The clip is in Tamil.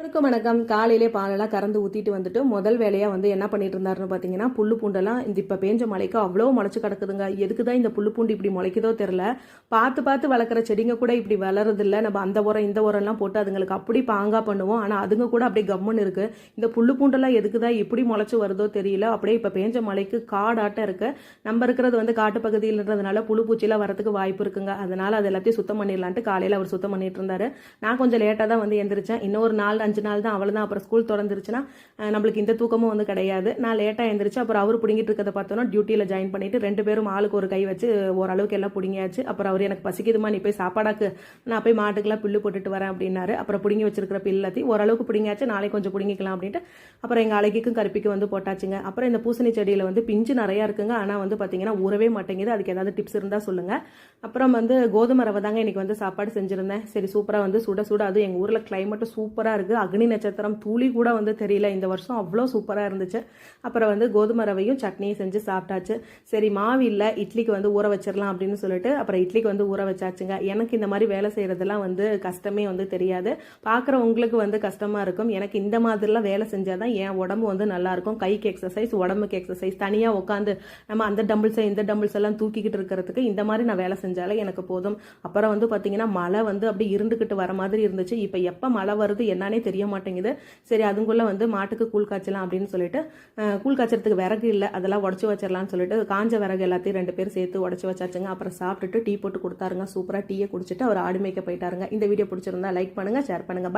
வணக்கம் வணக்கம். காலையிலே பாலெல்லாம் கறந்து ஊற்றிட்டு வந்துட்டு முதல் வேலையாக வந்து என்ன பண்ணிட்டு இருந்தாருன்னு பார்த்தீங்கன்னா புல்லு பூண்டெல்லாம் இந்த இப்போ பேஞ்ச மழைக்கு அவ்வளோ முளைச்சு கிடக்குதுங்க. எதுக்கு தான் இந்த புல்லு பூண்டு இப்படி முளைக்குதோ தெரில பார்த்து பார்த்து வளர்க்குற செடிங்க கூட இப்படி வளருதில்ல நம்ம அந்த உரம் இந்த உரம்லாம் போட்டு அதுங்களுக்கு அப்படி பாங்கா பண்ணுவோம். ஆனால் அதுங்க கூட அப்படியே கம்முன்னு இருக்கு. இந்த புல்லு பூண்டெல்லாம் எதுக்கு தான் இப்படி முளைச்சு வருதோ தெரியல. அப்படியே இப்போ பேஞ்ச மழைக்கு காடாட்டம் இருக்கு. நம்ம இருக்கிறது வந்து காட்டு பகுதியில்ன்றதுனால புழு பூச்சிலாம் வரதுக்கு வாய்ப்பு இருக்குங்க. அதனால அது எல்லாத்தையும் சுத்தம் பண்ணிடலான்ட்டு காலையில் அவர் சுத்தம் பண்ணிட்டு இருந்தாரு. நான் கொஞ்சம் லேட்டாக தான் வந்து எந்திரிச்சேன். இன்னொரு நாள் அஞ்சு நாள் தான் அவ்வளோ தான் அப்புறம் ஸ்கூல் திறந்துருச்சுன்னா நம்மளுக்கு இந்த தூக்கமும் வந்து கிடையாது. நான் லேட்டாக எழுந்திரிச்சு அப்புறம் அவர் பிடிங்கிட்டு இருக்கிறத பார்த்தோன்னா டியூட்டியில் ஜாயின் பண்ணிட்டு ரெண்டு பேரும் ஆளுக்கு ஒரு கை வச்சு ஓரளவுக்கு எல்லாம் பிடிங்கியாச்சு. அப்புறம் அவர் எனக்கு பசிக்குதுமா நீ போய் சாப்பாடாக்கு நான் போய் மாட்டுக்கெல்லாம் புல்லு போட்டுட்டு வரேன் அப்படின்னாரு. அப்புறம் பிடுங்கி வச்சிருக்கிற பில்லத்தையும் ஓரளவுக்கு பிடிங்காச்சு நாளைக்கு கொஞ்சம் பிடிங்கிக்கலாம் அப்படின்ட்டு அப்புறம் எங்கள் அழகிக்கும் கருப்பிக்கும் வந்து போட்டாச்சுங்க. அப்புறம் இந்த பூசணி செடியில் வந்து பிஞ்சு நிறையா இருக்குங்க. ஆனால் வந்து பார்த்தீங்கன்னா ஊறவே மாட்டேங்குது. அதுக்கு ஏதாவது டிப்ஸ் இருந்தால் சொல்லுங்கள் அப்புறம் வந்து கோதுமை ரவை தாங்க இன்னைக்கு வந்து சாப்பாடு செஞ்சுருந்தேன். சரி சூப்பராக வந்து சுட சுட. அது எங்கள் ஊரில் கிளைமேட்டு சூப்பராக இருக்குது அக்னி நட்சத்திரம் தூளி கூட வந்து தெரியல. இந்த வருஷம் அவ்வளோ சூப்பராக இருந்துச்சு. அப்புறம் வந்து கோதுமை ரவையும் சட்னியும் செஞ்சு சாப்பிட்டாச்சு. சரி மாவு இல்லை இட்லிக்கு வந்து ஊற வச்சிடலாம் அப்படின்னு சொல்லிட்டு அப்புறம் இட்லிக்கு வந்து ஊற வச்சாச்சுங்க. எனக்கு இந்த மாதிரி வேலை செய்கிறதெல்லாம் வந்து கஷ்டமே வந்து தெரியாது. பார்க்குற உங்களுக்கு வந்து கஷ்டமாக இருக்கும். எனக்கு இந்த மாதிரிலாம் வேலை செஞ்சால் தான் என் உடம்பு வந்து நல்லாயிருக்கும் கைக்கு எக்ஸசைஸ் உடம்புக்கு எக்ஸசைஸ் தனியாக உட்காந்து நம்ம அந்த டம்பிள்ஸை இந்த டம்பிள்ஸ் எல்லாம் தூக்கிக்கிட்டு இருக்கிறதுக்கு இந்த மாதிரி நான் வேலை செஞ்சாலே எனக்கு போதும். அப்புறம் வந்து பார்த்தீங்கன்னா மழை வந்து அப்படியே இருந்துக்கிட்டு வர மாதிரி இருந்துச்சு. இப்போ எப்போ மழை வருது என்னன்னே தெரிய மாட்டேங்குது சரி அதுக்குள்ளே வந்து மாட்டுக்கு கூழ் காய்ச்சலாம் அப்படின்னு சொல்லிட்டு கூழ் காய்ச்சறதுக்கு விறகு இல்லை அதெல்லாம் உடச்சி வச்சிடலாம்னு சொல்லிட்டு காஞ்ச விறகு எல்லாத்தையும் ரெண்டு பேரும் சேர்த்து உடச்சி வச்சாச்சுங்க. அப்புறம் சாப்பிட்டுட்டு டீ போட்டு கொடுத்தாருங்க. சூப்பராக டீயை குடிச்சிட்டு அவர் ஆடு மேய்க்க போயிட்டாருங்க. இந்த வீடியோ பிடிச்சிருந்தா லைக் பண்ணுங்க ஷேர் பண்ணுங்கள் பை